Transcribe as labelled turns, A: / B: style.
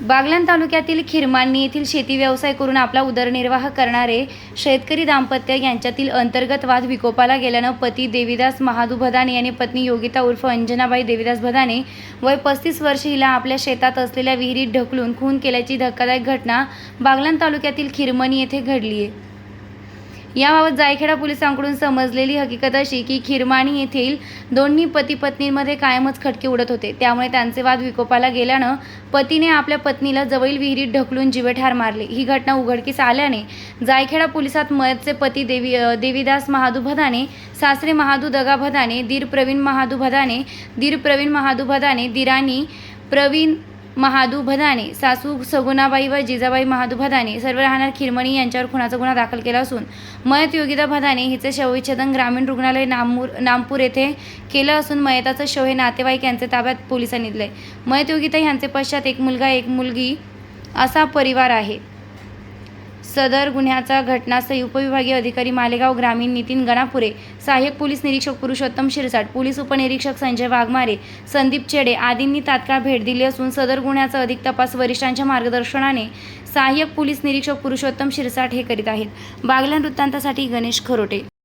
A: बागलाण तालुक्यातील खिरमांनी येथील शेती व्यवसाय करून आपला उदरनिर्वाह करणारे शेतकरी दाम्पत्य यांच्यातील अंतर्गत वाद विकोपाला गेल्यानं पती देवीदास महादू भदाने यांनी पत्नी योगिता उर्फ अंजनाबाई देवीदास भदाने वय पस्तीस वर्ष हिला आपल्या शेतात असलेल्या विहिरीत ढकलून खून केल्याची धक्कादायक घटना बागलाण तालुक्यातील खिरमणी येथे घडली आहे याबाबत जायखेडा पोलिसांकडून समजलेली हकीकत अशी की खिरमाणी येथील दोन्ही पती पत्नींमध्ये कायमच खटके उडत होते. त्यामुळे त्यांचे वाद विकोपाला गेल्यानं पतीने आपल्या पत्नीला जवळील विहिरीत ढकलून जीवेठार मारले. ही घटना उघडकीस आल्याने जायखेडा पोलिसात मयतचे पती देवी देवीदास महादू भदाने सासरे महादू दगा भदाने दीर प्रवीण महादू भदाने दीर प्रवीण महादू भदाने दिराणी प्रवीण महादू भदाने सासू सगुणाबाई व जिजाबाई महादू भदाने सर्व राहणार खिरमणी यांच्यावर खुनाचा गुन्हा दाखल केला असून मयत योगिता भदाने हिचे शवविच्छेदन ग्रामीण रुग्णालय नामूर नामपूर येथे केलं असून मयताचं शव हे नातेवाईक यांचे ताब्यात पोलिसांनी दिले मयत योगिता यांचे पश्चात एक मुलगा एक मुलगी असा परिवार आहे. सदर गुन्ह्याचा घटनास्थळी उपविभागीय अधिकारी मालेगाव ग्रामीण नितीन गणापुरे सहाय्यक पोलीस निरीक्षक पुरुषोत्तम शिरसाट पोलीस उपनिरीक्षक संजय वाघमारे संदीप चेडे आदींनी तात्काळ भेट दिली असून सदर गुन्ह्याचा अधिक तपास वरिष्ठांच्या मार्गदर्शनाने सहाय्यक पोलीस निरीक्षक पुरुषोत्तम शिरसाट हे करीत आहेत. बागलान वृत्तांतासाठी गणेश खरोटे.